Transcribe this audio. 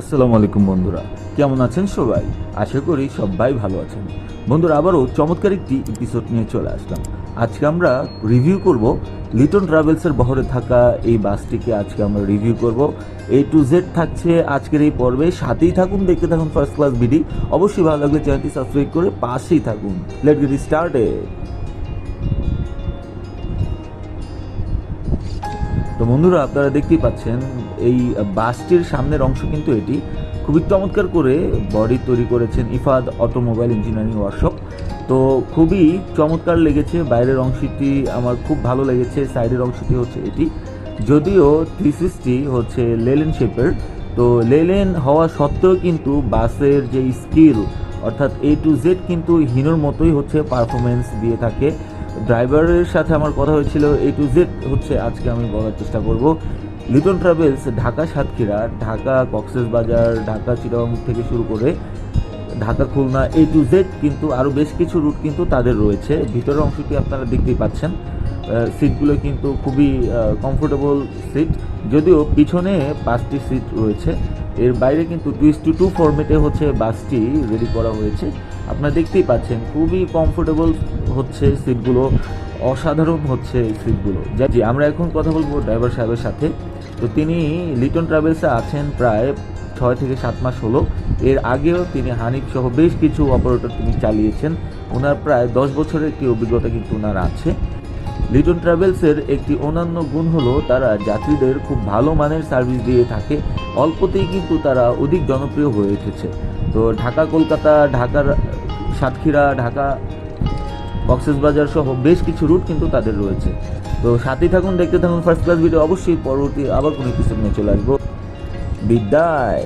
আসসালামু আলাইকুম বন্ধুরা। কেমন আছেন সবাই? আশা করি সবাই ভালো আছেন। বন্ধুরা, আবারও চমৎকার একটি এপিসোড নিয়ে চলে আসলাম। আজকে আমরা রিভিউ করব লিটন ট্রাভেলসের বহরে থাকা এই বাসটিকে আজকে আমরা রিভিউ করব। এ টু জেড থাকছে আজকের এই পর্বে। সাথেই থাকুন, দেখতে থাকুন ফার্স্ট ক্লাস বিডি অবশ্যই ভালো লাগলে চ্যানেলটি সাবস্ক্রাইব করে পাশেই থাকুন। লেট গেট স্টার্টেড তো বন্ধুরা, আপনারা দেখতেই পাচ্ছেন, এই বাসটির সামনের অংশ কিন্তু এটি। খুবই চমৎকার করে বডি তৈরি করেছেন ইফাদ অটোমোবাইল ইঞ্জিনিয়ারিং ওয়ার্কশপ। তো খুবই চমৎকার লেগেছে, বাইরের অংশটি আমার খুব ভালো লেগেছে, সাইডের অংশটি হচ্ছে এটি। যদিও থ্রি সিক্সটি হচ্ছে লেলেন শেপের, তো লেলেন হওয়া সত্ত্বেও কিন্তু বাসের যে স্কিল, অর্থাৎ এ টু জেড কিন্তু হিনোর মতোই হচ্ছে পারফরমেন্স দিয়ে থাকে। ড্রাইভারের সাথে আমার কথা হয়েছিল এ টু জেড হচ্ছে আজকে আমি বলার চেষ্টা করব। লিটন ট্রাভেলস ঢাকা সাতক্ষীরা, ঢাকা কক্সেস বাজার, ঢাকা চিরং থেকে শুরু করে Dhaka Khulna A to Z কিন্তু আরও বেশ কিছু রুট কিন্তু তাদের রয়েছে। ভিতরের অংশটি আপনারা দেখতেই পাচ্ছেন। সিটগুলো কিন্তু খুবই কমফোর্টেবল সিট যদিও পিছনে পাঁচটি সিট রয়েছে। এর বাইরে কিন্তু টুইস টু টু ফরম্যাটে হচ্ছে বাসটি রেডি করা হয়েছে। আপনারা দেখতেই পাচ্ছেন, খুবই কমফোর্টেবল হচ্ছে সিটগুলো অসাধারণ হচ্ছে সিটগুলো যা আমরা এখন কথা বলব ড্রাইভার সাহেবের সাথে। তো তিনি লিটন ট্রাভেলসে আছেন প্রায় ছয় থেকে সাত মাস হলো। এর আগেও তিনি হানিফ সহ বেশ কিছু অপারেটর তিনি চালিয়েছেন। ওনার প্রায় দশ বছরের একটি অভিজ্ঞতা কিন্তু ওনার আছে। লিটন ট্রাভেলসের একটি অন্যান্য গুণ হলো তারা যাত্রীদের খুব ভালো মানের সার্ভিস দিয়ে থাকে। অল্পতেই কিন্তু তারা অধিক জনপ্রিয় হয়ে উঠেছে। তো ঢাকা, কলকাতা, ঢাকার সাতক্ষীরা, ঢাকা, কক্সবাজার সহ বেশ কিছু রুট কিন্তু তাদের রয়েছে। তো সাথেই থাকুন, দেখতে থাকুন ফার্স্ট ক্লাস ভিডিও অবশ্যই পরবর্তী আবার কোনো এপিসোড নিয়ে চলে আসব। বিদায়।